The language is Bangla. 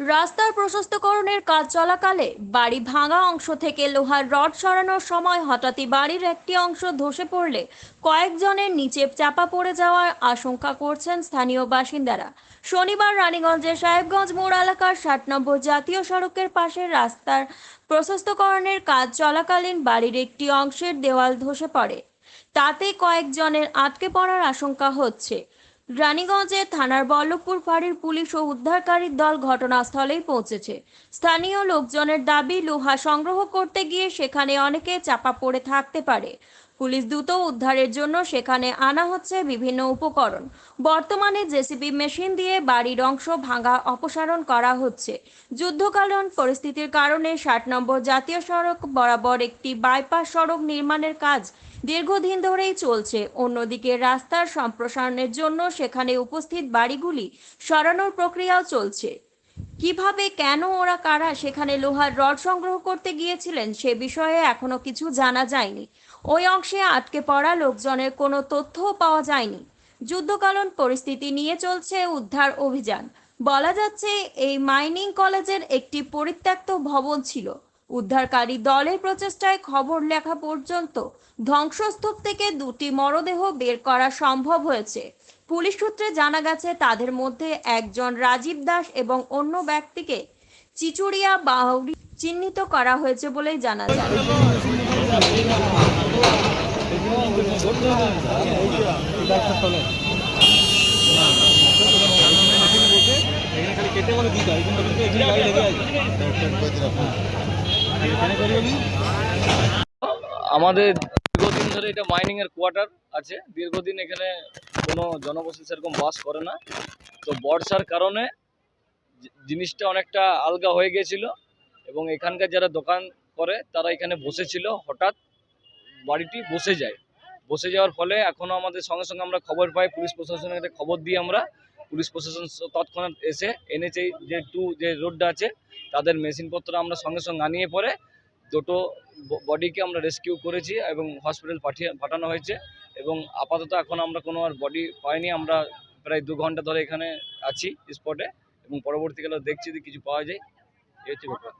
রাস্তার প্রশস্তকরণের কাজ চলাকালে বাড়ি ভাঙা অংশ থেকে লোহার রড সরানোর সময় হঠাৎই বাড়ির একটি অংশ ধসে পড়লে কয়েকজনের নিচে চাপা পড়ে যাওয়ার আশঙ্কা করছেন স্থানীয় বাসিন্দারা। শনিবার রানীগঞ্জের সাহেবগঞ্জ মোড় এলাকার ষাট নম্বর জাতীয় সড়কের পাশের রাস্তার প্রশস্তকরণের কাজ চলাকালীন বাড়ির একটি অংশের দেওয়াল ধসে পড়ে। তাতে কয়েকজনের আটকে পড়ার আশঙ্কা হচ্ছে। রানীগঞ্জের থানার বল্লভপুর ফাঁড়ির পুলিশ ও উদ্ধারকারীর দল ঘটনাস্থলেই পৌঁছেছে। স্থানীয় লোকজনের দাবি, লোহা সংগ্রহ করতে গিয়ে সেখানে অনেকে চাপা পড়ে থাকতে পারে। পুলিশ দ্রুত উদ্ধারের জন্য সেখানে আনা হচ্ছে বিভিন্ন উপকরণ। বর্তমানে জেসিবি মেশিন দিয়ে বাড়ির অংশ ভাঙা অপসারণ করা হচ্ছে। যুদ্ধকালীন পরিস্থিতির কারণে ষাট নম্বর জাতীয় সড়ক বরাবর একটি বাইপাস সড়ক নির্মাণের কাজ দীর্ঘদিন ধরেই চলছে। অন্যদিকে রাস্তার সম্প্রসারণের জন্য সেখানে উপস্থিত বাড়িগুলি সরানোর প্রক্রিয়াও চলছে। কীভাবে কেন ওরা কারা সেখানে লোহার রড সংগ্রহ করতে গিয়েছিলেন সে বিষয়ে এখনও কিছু জানা যায়নি। ওই অংশে আটকে পড়া লোকজনের কোনো তথ্যও পাওয়া যায়নি। যুদ্ধকালীন পরিস্থিতি নিয়ে চলছে উদ্ধার অভিযান। বলা যাচ্ছে এই মাইনিং কলেজের একটি পরিত্যক্ত ভবন ছিল। উদ্ধারকারী দলের প্রচেষ্টায় খবর লেখা পর্যন্ত ধ্বংসস্তূপ থেকে দুটি মরদেহ বের করা সম্ভব হয়েছে পুলিশ সূত্রে জানা গেছে তাদের মধ্যে একজন রাজীব দাস এবং অন্য ব্যক্তিকে চিচুড়িয়া বাউরি চিহ্নিত করা হয়েছে বলেই জানা যায় কেটে বলে হয় কিন্তু এখানে গাড়ি লেগে আছে আমাদের দীর্ঘদিন ধরে এটা মাইনিং এর কোয়ার্টার আছে। দীর্ঘদিন এখানে কোনো জনবসতি সেরকম বাস করে না। তো বর্ষার কারণে জিনিসটা অনেকটা আলগা হয়ে গিয়েছিল এবং এখানকার যারা দোকান করে, তারা এখানে বসেছিল। হঠাৎ বাড়িটি বসে যায়। বসে যাওয়ার ফলে এখনও আমাদের সঙ্গে সঙ্গে আমরা খবর পাই, পুলিশ প্রশাসনের কাছে খবর দিই আমরা। পুলিশ প্রশাসন তৎক্ষণাৎ এসে এনেছে যে টু যে রোডটা আছে তাদের মেশিনপত্র আমরা সঙ্গে সঙ্গে আনিয়ে পরে দুটো বডিকে আমরা রেস্কিউ করেছি এবং হসপিটাল পাঠিয়ে, পাঠানো হয়েছে এবং আপাতত এখন আমরা কোনো আর বডি পাইনি। আমরা প্রায় দু ঘণ্টা ধরে এখানে আছি স্পটে এবং পরবর্তীকালে দেখছি যে কিছু পাওয়া যায়। এই হচ্ছে ব্যাপার।